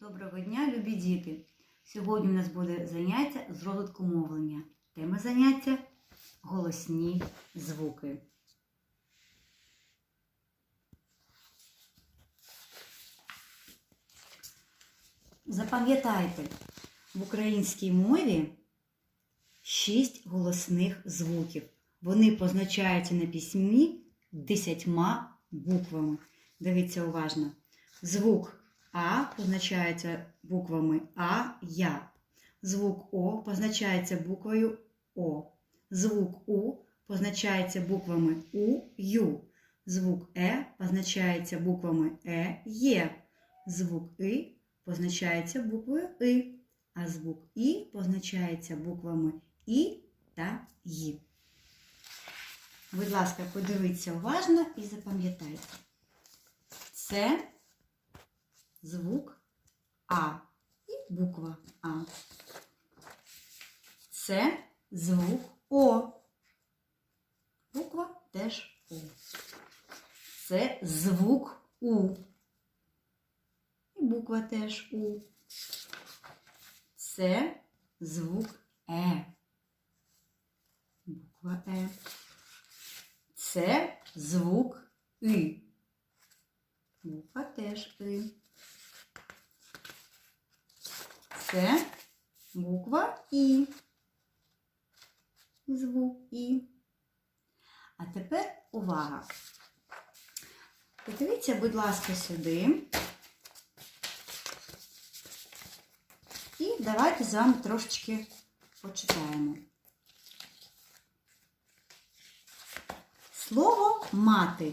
Доброго дня, любі діти! Сьогодні у нас буде заняття з розвитку мовлення. Тема заняття голосні звуки. Запам'ятайте, в українській мові шість голосних звуків. Вони позначаються на письмі десятьма буквами. Дивіться уважно. Звук А позначається буквами А, Я. Звук О позначається буквою О. Звук У позначається буквами У, Ю. Звук Е позначається буквами Е, Є. Звук И позначається буквою И, а звук І позначається буквами І та Ї. Будь ласка, подивіться уважно і запам'ятайте. Це звук А і буква А. Це звук О. Буква теж О. Це звук У. І буква теж У. Це звук Е. Буква Е. Це звук И. Буква теж И. Це буква І. Звук І. А тепер увага. Подивіться, будь ласка, сюди. І давайте з вами трошечки почитаємо. Слово мати.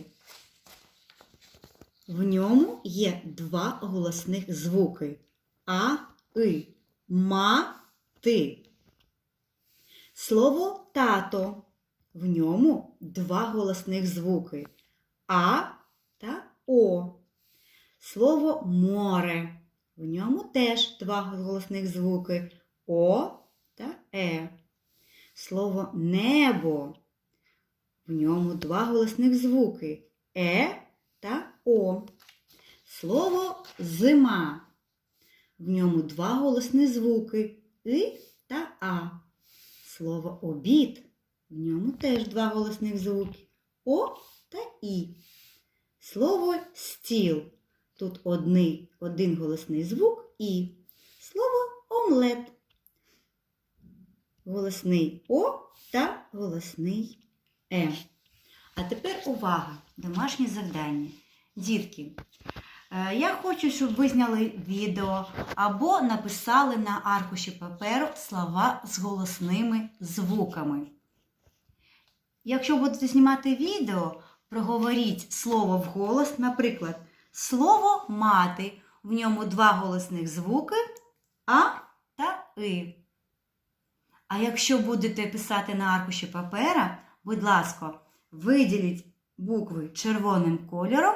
В ньому є два голосних звуки а, и. Ма-ти. Слово тато. В ньому два голосних звуки а та о. Слово море. В ньому теж два голосних звуки О та Е. Слово небо. В ньому два голосних звуки Е та О. Слово зима. В ньому два голосні звуки И та А. Слово обід. В ньому теж два голосних звуки О та І. Слово стіл. Тут одний, один голосний звук І. Слово омлет. Голосний О та голосний Е. А тепер увага! Домашнє завдання. Дітки, я хочу, щоб ви зняли відео або написали на аркуші паперу слова з голосними звуками. Якщо будете знімати відео, проговоріть слово вголос, наприклад, слово мати. В ньому два голосних звуки А та И. А якщо будете писати на аркуші папера, будь ласка, виділіть букви червоним кольором